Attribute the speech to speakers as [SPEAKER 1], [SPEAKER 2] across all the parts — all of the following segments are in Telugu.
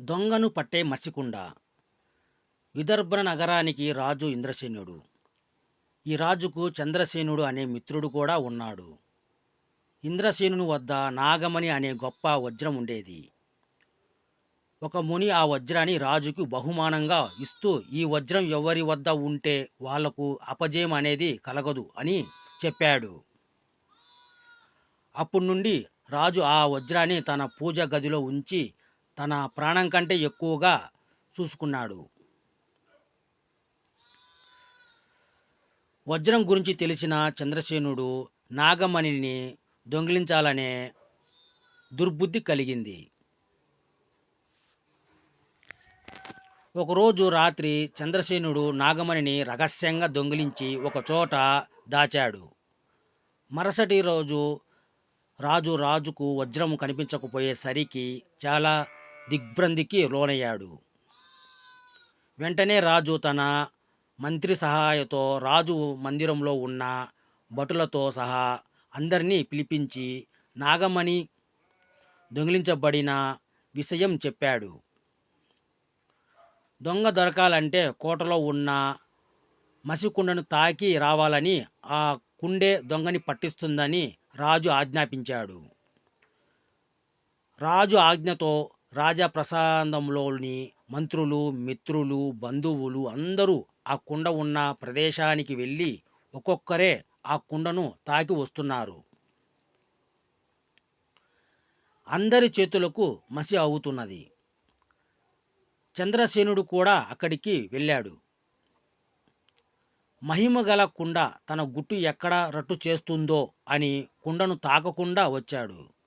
[SPEAKER 1] దొంగను పట్టే మసికుండ. విదర్భ నగరానికి రాజు ఇంద్రసేనుడు. ఈ రాజుకు చంద్రసేనుడు అనే మిత్రుడు కూడా ఉన్నాడు. ఇంద్రసేనుని వద్ద నాగమణి అనే గొప్ప వజ్రం ఉండేది. ఒక ముని ఆ వజ్రాన్ని రాజుకు బహుమానంగా ఇస్తూ ఈ వజ్రం ఎవరి వద్ద ఉంటే వాళ్ళకు అపజయం అనేది కలగదు అని చెప్పాడు. అప్పటి నుండి రాజు ఆ వజ్రాన్ని తన పూజ గదిలో ఉంచి తన ప్రాణం కంటే ఎక్కువగా చూసుకున్నాడు. వజ్రం గురించి తెలిసిన చంద్రసేనుడు నాగమణిని దొంగిలించాలనే దుర్బుద్ధి కలిగింది. ఒకరోజు రాత్రి చంద్రసేనుడు నాగమణిని రహస్యంగా దొంగిలించి ఒకచోట దాచాడు. మరుసటి రోజు రాజు రాజుకు వజ్రం కనిపించకపోయేసరికి చాలా దిగ్భ్రందికి లోనయ్యాడు. వెంటనే రాజు తన మంత్రి సహాయతో రాజు మందిరంలో ఉన్న భటులతో సహా అందరినీ పిలిపించి నాగమణి దొంగిలించబడిన విషయం చెప్పాడు. దొంగ దొరకాలంటే కోటలో ఉన్న మసికుండను తాకి రావాలని ఆ కుండే దొంగని పట్టిస్తుందని రాజు ఆజ్ఞాపించాడు. రాజు ఆజ్ఞతో రాజప్రసాదంలోని మంత్రులు మిత్రులు బంధువులు అందరూ ఆ కుండ ఉన్న ప్రదేశానికి వెళ్ళి ఒక్కొక్కరే ఆ కుండను తాకి వస్తున్నారు. అందరి చేతులకు మసి అవుతున్నది చంద్రసేనుడు కూడా అక్కడికి వెళ్ళాడు. మహిమగల కుండ తన గుట్టు ఎక్కడ రట్టు చేస్తుందో అని కుండను తాకకుండా వచ్చాడు.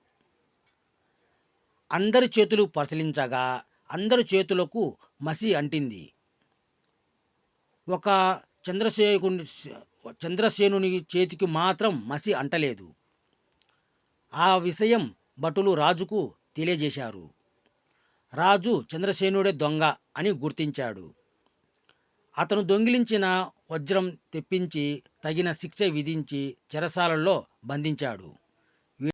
[SPEAKER 1] అందరి చేతులు పరిశీలించగా అందరి చేతులకు మసి అంటింది. ఒక చంద్రసేకుని చంద్రసేనుని చేతికి మాత్రం మసి అంటలేదు. ఆ విషయం భటులు రాజుకు తెలియజేశారు. రాజు చంద్రసేనుడే దొంగ అని గుర్తించాడు. అతను దొంగిలించిన వజ్రం తెప్పించి తగిన శిక్ష విధించి చెరసాలలో బంధించాడు.